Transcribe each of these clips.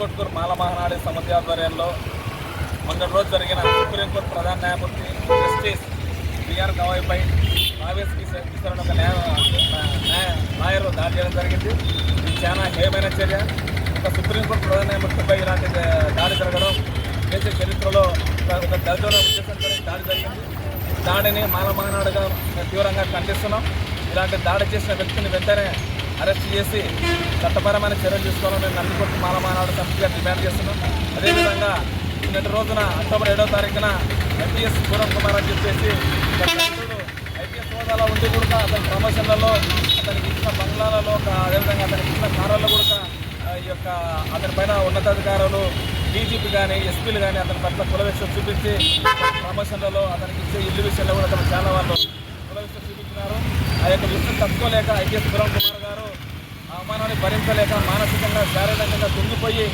కొట్టుకూరు మాల మహానాడు సమితి ఆధ్వర్యంలో మొన్నటి రోజు జరిగిన సుప్రీంకోర్టు ప్రధాన న్యాయమూర్తి జస్టిస్ బిఆర్ గవాయిపై ఆవేశ విచారణ ఒక న్యాయ లాయర్ దాడి చేయడం జరిగింది. ఇది చాలా హేయమైన చర్య. ఒక సుప్రీంకోర్టు ప్రధాన న్యాయమూర్తిపై ఇలాంటి దాడి జరగడం దేశ చరిత్రలో ఒక దళితుల ఉద్దేశంతో దాడి జరిగింది. దాడిని మాల మహానాడుగా తీవ్రంగా ఖండిస్తున్నాం. ఇలాంటి దాడి చేసిన వ్యక్తిని వెంటనే అరెస్ట్ చేసి చట్టపరమైన చర్యలు తీసుకోవాలని మేము నందికొట్టు మాలమానాడు సమితిగా డిమాండ్ చేస్తున్నాం. అదేవిధంగా నిన్నటి రోజున అక్టోబర్ ఏడవ తారీఖున ఐపీఎస్ పూరం కుమార్ అని చెప్పేసి ఐపీఎస్ హోదాలో ఉండి కూడా అతని ప్రమోషన్లలో అతనికి ఇచ్చిన బంగ్లాలలో ఒక అదేవిధంగా అతనికి ఇచ్చిన కారాల్లో కూడా ఆ, ఈ యొక్క అతని పైన ఉన్నతాధికారులు డీజీపీ కానీ ఎస్పీలు కానీ అతని పట్ల కులవేక్ష చూపించి ప్రమోషన్లలో అతనికి ఇచ్చే ఇల్లు విషయంలో కూడా అతను చాలా వాళ్ళు కులవేక్ష చూపించినారు. ఆ యొక్క విషయం తట్టుకోలేక ఐపీఎస్ కిరణ్ కుమార్ గారు అవమానాన్ని భరించలేక మానసికంగా శారీరకంగా తుంగిపోయి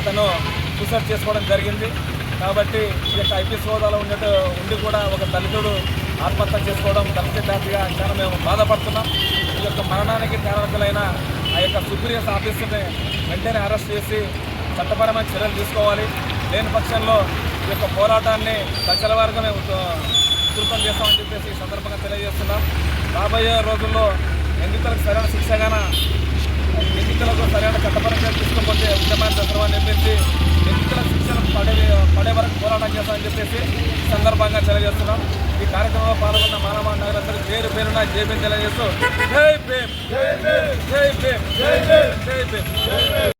అతను సూసైడ్ చేసుకోవడం జరిగింది. కాబట్టి ఈ యొక్క ఐపీఎస్ హోదాలో ఉండేట ఉండి కూడా ఒక దళితుడు ఆత్మహత్య చేసుకోవడం దళిత జాతిగా చాలా మేము బాధపడుతున్నాం. ఈ యొక్క మరణానికి కారణకులైన ఆ యొక్క సుప్రీం ఆఫీసుని వెంటనే అరెస్ట్ చేసి చట్టపరమైన చర్యలు తీసుకోవాలి. లేని పక్షంలో ఈ యొక్క పోరాటాన్ని దశల వారుగా మేము ఉధృతం చేస్తామని చెప్పేసి ఈ సందర్భంగా తెలియజేస్తున్నాం. రాబోయే రోజుల్లో నిందితులకు సరైన శిక్షగాన ఎన్నికలకు సరైన చట్టపరంగా తీసుకోకపోతే ఉద్యమాన్ని దసరా నిర్మించి ఎన్నికల శిక్షణ పడే పడే వరకు పోరాటం చేస్తామని చెప్పేసి సందర్భంగా తెలియజేస్తున్నాం. ఈ కార్యక్రమంలో పాల్గొన్న మానవ నగరందరూ పేరు పేరున జై తెలియజేస్తూ జై భీమ్ జై జై భీమ్